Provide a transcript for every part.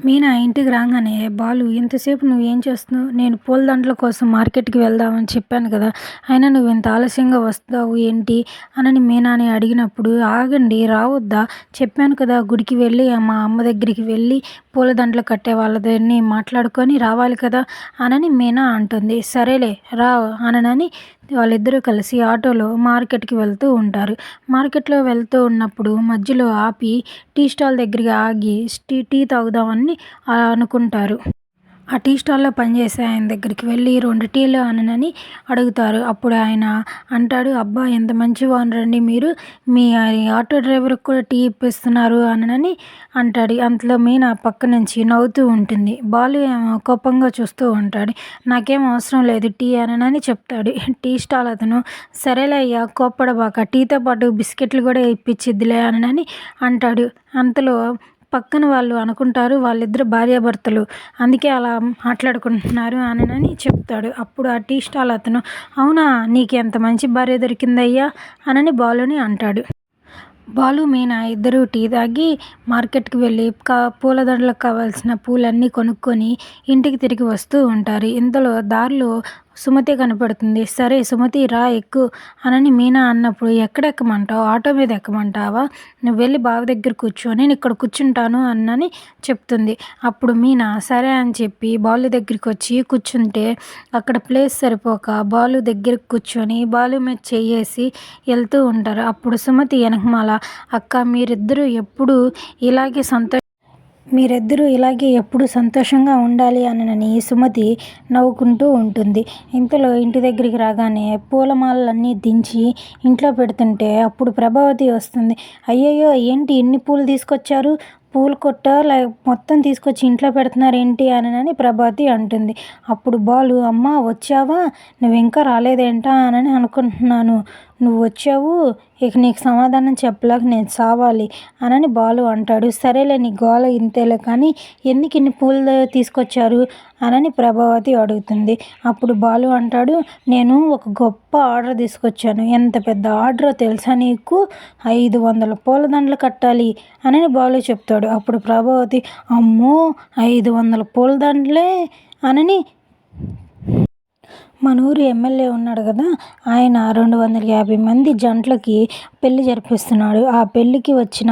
మీనా ఇంటికి రాగానే బాలు ఇంతసేపు నువ్వు ఏం చేస్తున్నావు? నేను పూల దండల కోసం మార్కెట్కి వెళ్దామని చెప్పాను కదా. అయినా నువ్వు ఇంత ఆలస్యంగా వస్తావు ఏంటి? అనని మీనాని అడిగినప్పుడు ఆగండి రావద్దా? చెప్పాను కదా గుడికి వెళ్ళి మా అమ్మ దగ్గరికి వెళ్ళి పూల దండలు కట్టే వాళ్ళని మాట్లాడుకొని రావాలి కదా? అనని మీనా అంటుంది. సరేలే రా అనని వాళ్ళిద్దరూ కలిసి ఆటోలో మార్కెట్కి వెళ్తూ ఉంటారు. మార్కెట్లో వెళ్తూ ఉన్నప్పుడు మధ్యలో ఆపి టీ స్టాల్ దగ్గరికి ఆగి టీ టీ తాగుదామని అనుకుంటారు. ఆ టీ స్టాల్లో పనిచేసే ఆయన దగ్గరికి వెళ్ళి రెండు టీలు అనని అడుగుతారు. అప్పుడు ఆయన అంటాడు అబ్బా ఎంత మంచి రండి మీరు. మీ ఆటో డ్రైవర్కి కూడా టీ ఇప్పిస్తున్నారు అనని అంటాడు. అంతలో మీనా పక్క నుంచి నవ్వుతూ ఉంటుంది. బాలు ఏమో కోపంగా చూస్తూ ఉంటాడు. నాకేం అవసరం లేదు టీ అనని చెప్తాడు. టీ స్టాల్ అతను సరేలే అయ్యా కోప్పడబాక టీతో పాటు బిస్కెట్లు కూడా ఇప్పించిద్దిలే అనని అంటాడు. అంతలో పక్కన వాళ్ళు అనుకుంటారు వాళ్ళిద్దరు భార్యాభర్తలు. అందుకే అలా మాట్లాడుకుంటున్నారు అని చెప్తాడు. అప్పుడు ఆ టీ స్టాల్ అతను అవునా నీకు ఎంత మంచి భార్య దొరికిందయ్యా? అనని బాలుని అంటాడు. బాలు మీనా ఇద్దరు టీ తాగి మార్కెట్కి వెళ్ళి కా పూలదండలకు కావాల్సిన పూలన్నీ కొనుక్కొని ఇంటికి తిరిగి వస్తూ ఉంటారు. ఇంతలో దారిలో సుమతి కనపడుతుంది. సరే సుమతి రా ఎక్కు అనని మీనా అన్నప్పుడు ఎక్కడ ఎక్కమంటావు ఆటో మీద ఎక్కమంటావా? నువ్వు వెళ్ళి బావి దగ్గర కూర్చో నేను ఇక్కడ కూర్చుంటాను అన్నని చెప్తుంది. అప్పుడు మీనా సరే అని చెప్పి బాలు దగ్గరికి వచ్చి కూర్చుంటే అక్కడ ప్లేస్ సరిపోక బాలు దగ్గరికి కూర్చొని బాలు మీద చెయ్యేసి వెళ్తూ ఉంటారు. అప్పుడు సుమతి వెనకమాల అక్క మీరిద్దరూ ఎప్పుడు ఇలాగే సంతోష మీరిద్దరూ ఇలాగే ఎప్పుడు సంతోషంగా ఉండాలి అనని సుమతి నవ్వుకుంటూ ఉంటుంది. ఇంతలో ఇంటి దగ్గరికి రాగానే పూలమాలన్నీ దించి ఇంట్లో పెడుతుంటే అప్పుడు ప్రభావతి వస్తుంది. అయ్యయ్యో ఏంటి ఎన్ని పూలు తీసుకొచ్చారు? పూలు కొట్ట? లైక్ మొత్తం తీసుకొచ్చి ఇంట్లో పెడుతున్నారు ఏంటి అని ప్రభావతి అంటుంది. అప్పుడు బాలు అమ్మ వచ్చావా? నువ్వు ఇంకా రాలేదేంటా? అని అనుకుంటున్నాను. నువ్వు వచ్చావు ఇక నీకు సమాధానం చెప్పలేక నేను సావాలి అనని బాలు అంటాడు. సరేలే నీ గోల ఇంతేలే కానీ ఎందుకు ఇన్ని పూలు తీసుకొచ్చారు అనని ప్రభావతి అడుగుతుంది. అప్పుడు బాలు అంటాడు నేను ఒక గొప్ప ఆర్డర్ తీసుకొచ్చాను. ఎంత పెద్ద ఆర్డర్ తెలుసా నీకు? ఐదు వందల పూలదండలు కట్టాలి అనని బాలు చెప్తాడు. అప్పుడు ప్రభావతి అమ్మో ఐదు వందల పూలదండలే అనని మన ఊరు ఎమ్మెల్యే ఉన్నాడు కదా ఆయన రెండు వందల యాభై మంది జంటలకి పెళ్ళి జరిపిస్తున్నాడు. ఆ పెళ్ళికి వచ్చిన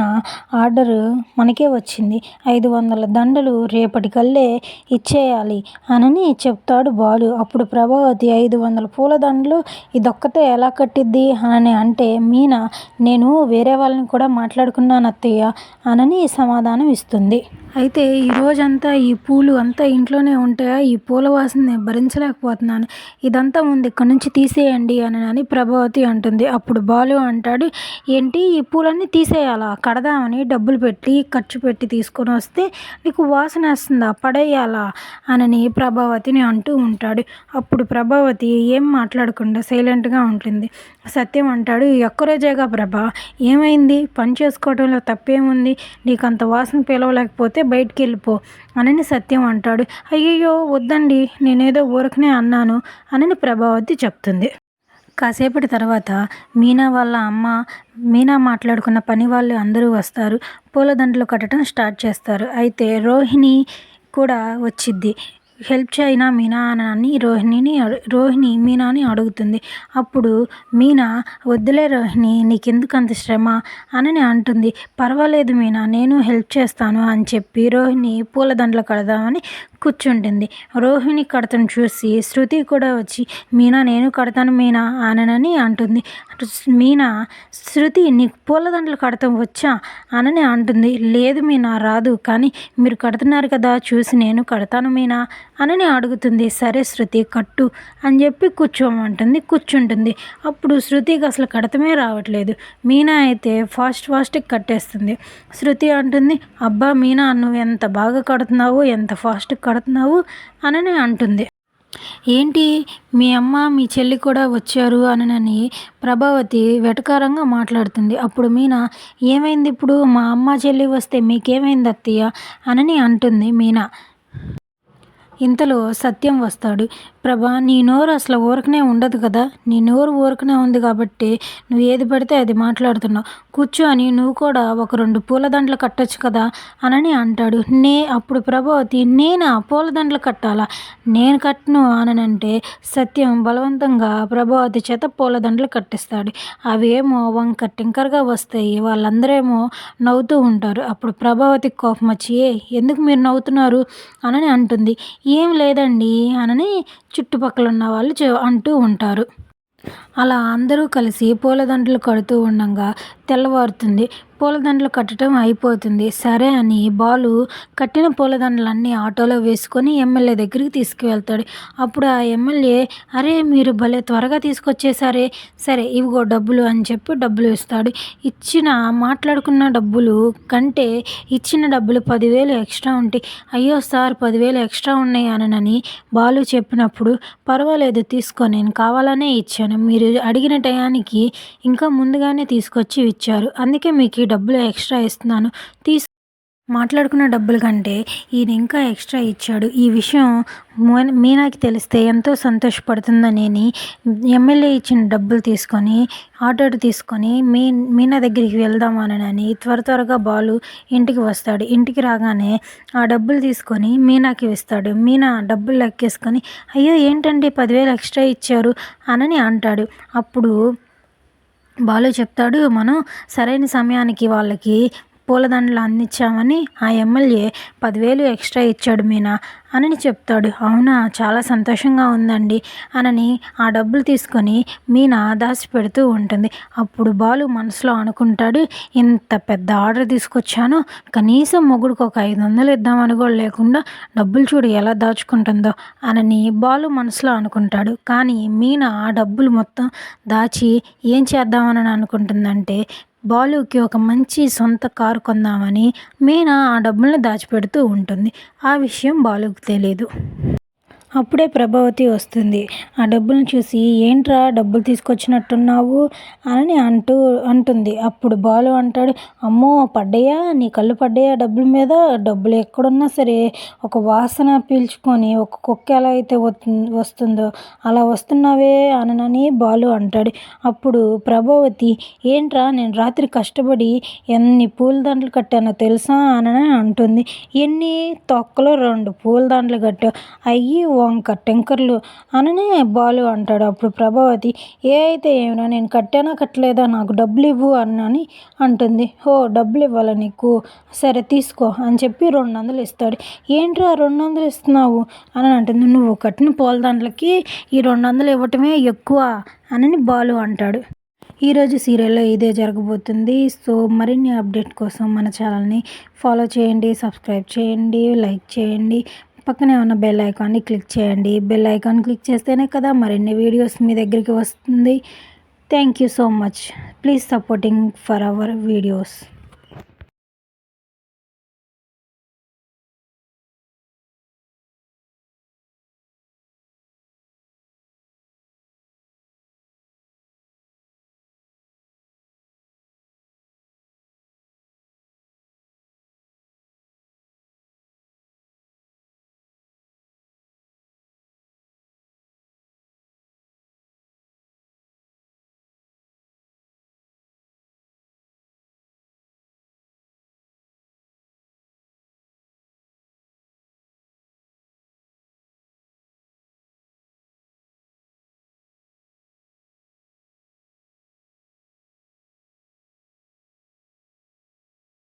ఆర్డరు మనకే వచ్చింది. ఐదు వందల దండలు రేపటికల్లే ఇచ్చేయాలి అనని చెప్తాడు బాలు. అప్పుడు ప్రభావతి ఐదు వందల పూల దండలు ఇదొక్కతే ఎలా కట్టిద్ది అని అంటే మీనా నేను వేరే వాళ్ళని కూడా మాట్లాడుకున్నాను అత్తయ్య అనని సమాధానం ఇస్తుంది. అయితే ఈ రోజంతా ఈ పూలు అంతా ఇంట్లోనే ఉంటాయా? ఈ పూల వాసనని భరించలేకపోతున్నాను. ఇదంతా ముందు ఇక్కడ నుంచి తీసేయండి అని అని ప్రభావతి అంటుంది. అప్పుడు బాలు అంటాడు ఏంటి ఈ పూలన్నీ తీసేయాలా? కడదామని డబ్బులు పెట్టి ఖర్చు పెట్టి తీసుకొని వస్తే నీకు వాసన వస్తుందా? పడేయాలా? అని ప్రభావతిని అంటూ ఉంటాడు. అప్పుడు ప్రభావతి ఏం మాట్లాడకుండా సైలెంట్గా ఉంటుంది. సత్యం అంటాడు ఒక్కరోజేగా ప్రభా ఏమైంది? పని చేసుకోవడంలో తప్పేముంది? నీకు అంత వాసన పిలవలేకపోతే బయటికి వెళ్ళిపో అని సత్యం అంటాడు. అయ్యయ్యో వద్దండి నేనేదో ఊరకనే అన్నాను అని ప్రభావతి చెప్తుంది. కాసేపటి తర్వాత మీనా వాళ్ళ అమ్మ మీనా మాట్లాడుకున్న పని వాళ్ళు అందరూ వస్తారు. పూలదండలు కట్టడం స్టార్ట్ చేస్తారు. అయితే రోహిణి కూడా వచ్చిద్ది. హెల్ప్ చేయనా మీనా అని రోహిణిని రోహిణి మీనాని అడుగుతుంది. అప్పుడు మీనా వద్దులే రోహిణి నీకెందుకు అంత శ్రమ? అని అంటుంది. పర్వాలేదు మీనా నేను హెల్ప్ చేస్తాను అని చెప్పి రోహిణి పూలదండలు కడదామని కూర్చుంటుంది. రోహిణి కడతను చూసి శృతి కూడా వచ్చి మీనా నేను కడతాను మీనా అనని అంటుంది. మీనా శృతి నీకు పూలదండలు కడతాం వచ్చా? అనని అంటుంది. లేదు మీనా రాదు కానీ మీరు కడుతున్నారు కదా చూసి నేను కడతాను మీనా అనని అడుగుతుంది సరే శృతి కట్టు అని చెప్పి కూర్చోమంటుంది కూర్చుంటుంది. అప్పుడు శృతికి అసలు కడతమే రావట్లేదు. మీనా అయితే ఫాస్ట్ ఫాస్ట్గా కట్టేస్తుంది. శృతి అంటుంది అబ్బా మీనా నువ్వు ఎంత బాగా కడుతున్నావు ఎంత ఫాస్ట్గా కడుతున్నావు అని అంటుంది. ఏంటి మీ అమ్మ మీ చెల్లి కూడా వచ్చారు అనని ప్రభావతి వెటకారంగా మాట్లాడుతుంది. అప్పుడు మీనా ఏమైంది ఇప్పుడు? మా అమ్మ చెల్లి వస్తే మీకేమైంది అత్తయ్య? అనని అంటుంది మీనా. ఇంతలో సత్యం వస్తాడు. ప్రభా నీ నోరు అసలు ఊరకనే ఉండదు కదా? నీ నోరు ఊరకనే ఉంది కాబట్టి నువ్వు ఏది పడితే అది మాట్లాడుతున్నావు. కూర్చో అని నువ్వు కూడా ఒక రెండు పూలదండలు కట్టొచ్చు కదా? అనని అంటాడు. నే అప్పుడు ప్రభావతి నేనా పూలదండలు కట్టాలా? నేను కట్టను అననంటే సత్యం బలవంతంగా ప్రభావతి చేత పూలదండలు కట్టిస్తాడు. అవేమో వంక టింకర్గా వస్తాయి. వాళ్ళందరేమో నవ్వుతూ ఉంటారు. అప్పుడు ప్రభావతి కోపం వచ్చి "ఏ, ఎందుకు మీరు నవ్వుతున్నారు? అనని అంటుంది. ఏం లేదండి అనని చుట్టుపక్కల ఉన్న వాళ్ళు అంటూ ఉంటారు. అలా అందరూ కలిసి పూలదండలు కడుతూ ఉండగా తెల్లవారుతుంది. పూలదండలు కట్టడం అయిపోతుంది. సరే అని బాలు కట్టిన పూలదండలన్నీ ఆటోలో వేసుకొని ఎమ్మెల్యే దగ్గరికి తీసుకువెళ్తాడు. అప్పుడు ఆ ఎమ్మెల్యే అరే మీరు భలే త్వరగా తీసుకొచ్చేసారే. సరే ఇవిగో డబ్బులు అని చెప్పి డబ్బులు ఇస్తాడు. ఇచ్చిన మాట్లాడుకున్న డబ్బులు కంటే ఇచ్చిన డబ్బులు పదివేలు ఎక్స్ట్రా ఉంటాయి. అయ్యో సార్ పదివేలు ఎక్స్ట్రా ఉన్నాయి అనని బాలు చెప్పినప్పుడు పర్వాలేదు తీసుకో నేను కావాలనే ఇచ్చాను. మీరు అడిగిన టయానికి ఇంకా ముందుగానే తీసుకొచ్చి ఇచ్చారు. అందుకే మీకు ఈ డబ్బులు ఎక్స్ట్రా ఇస్తున్నాను. తీసు మాట్లాడుకున్న డబ్బుల కంటే ఈయన ఇంకా ఎక్స్ట్రా ఇచ్చాడు. ఈ విషయం మీనాకి తెలిస్తే ఎంతో సంతోషపడుతుందని ఎమ్మెల్యే ఇచ్చిన డబ్బులు తీసుకొని ఆటో తీసుకొని మీ మీనా దగ్గరికి వెళ్దామనని త్వర త్వరగా బాలు ఇంటికి వస్తాడు. ఇంటికి రాగానే ఆ డబ్బులు తీసుకొని మీనాకి ఇస్తాడు. మీనా డబ్బులు లెక్కేసుకొని అయ్యో ఏంటండి పదివేలు ఎక్స్ట్రా ఇచ్చారు? అనని అంటాడు. అప్పుడు బాలు చెప్తాడు మనం సరైన సమయానికి వాళ్ళకి పూలదండలు అందించామని ఆ ఎమ్మెల్యే పదివేలు ఎక్స్ట్రా ఇచ్చాడు మీనా అనని చెప్తాడు. అవునా? చాలా సంతోషంగా ఉందండి అనని ఆ డబ్బులు తీసుకొని మీనా దాచి పెడుతూ ఉంటుంది. అప్పుడు బాలు మనసులో అనుకుంటాడు ఇంత పెద్ద ఆర్డర్ తీసుకొచ్చాను? కనీసం మొగుడికి ఒక ఐదు వందలు ఇద్దామని కూడా లేకుండా డబ్బులు చూడు ఎలా దాచుకుంటుందో అనని బాలు మనసులో అనుకుంటాడు. కానీ మీనా ఆ డబ్బులు మొత్తం దాచి ఏం చేద్దామని అనుకుంటుందంటే బాలుకి ఒక మంచి సొంత కారు కొందామని మీనా ఆ డబ్బులను దాచిపెడుతూ ఉంటుంది. ఆ విషయం బాలుకి తెలియదు అప్పుడే ప్రభావతి వస్తుంది. ఆ డబ్బులను చూసి ఏంట్రా డబ్బులు తీసుకొచ్చినట్టున్నావు? అని అంటూ అంటుంది. అప్పుడు బాలు అంటాడు అమ్మో పడ్డాయా నీ కళ్ళు పడ్డాయా డబ్బుల మీద. డబ్బులు ఎక్కడున్నా సరే ఒక వాసన పీల్చుకొని ఒక కుక్క ఎలా అయితే వస్తు- వస్తుందో అలా వస్తున్నావే అనని బాలు అంటాడు. అప్పుడు ప్రభావతి ఏంట్రా నేను రాత్రి కష్టపడి ఎన్ని పూలదండలు కట్టానో తెలుసా? అనని అంటుంది. ఎన్ని తొక్కలో రెండు పూలదండలు కట్టావు. అయ్యి వంక టెంకర్లు అననే బాలు అంటాడు. అప్పుడు ప్రభావతి ఏ అయితే ఏమిరా నేను కట్టానా కట్టలేదా? నాకు డబ్బులు ఇవ్వు అని అంటుంది. ఓ డబ్బులు ఇవ్వాలి నీకు? సరే తీసుకో అని చెప్పి రెండు వందలు ఇస్తాడు. ఏంట్రా రెండు వందలు ఇస్తున్నావు? అని అంటుంది. నువ్వు కట్టిన పూలదండలకి ఈ రెండు వందలు ఇవ్వటమే ఎక్కువ అని బాలు అంటాడు. ఈరోజు సీరియల్లో ఇదే జరగబోతుంది. సో మరిన్ని అప్డేట్ కోసం మన ఛానల్ని ఫాలో చేయండి సబ్స్క్రైబ్ చేయండి లైక్ చేయండి. పక్కనే ఉన్న బెల్ ఐకాన్ని క్లిక్ చేయండి. బెల్ ఐకాన్ క్లిక్ చేస్తేనే కదా మరిన్ని వీడియోస్ మీ దగ్గరికి వస్తుంది. Thank you so much please supporting for our videos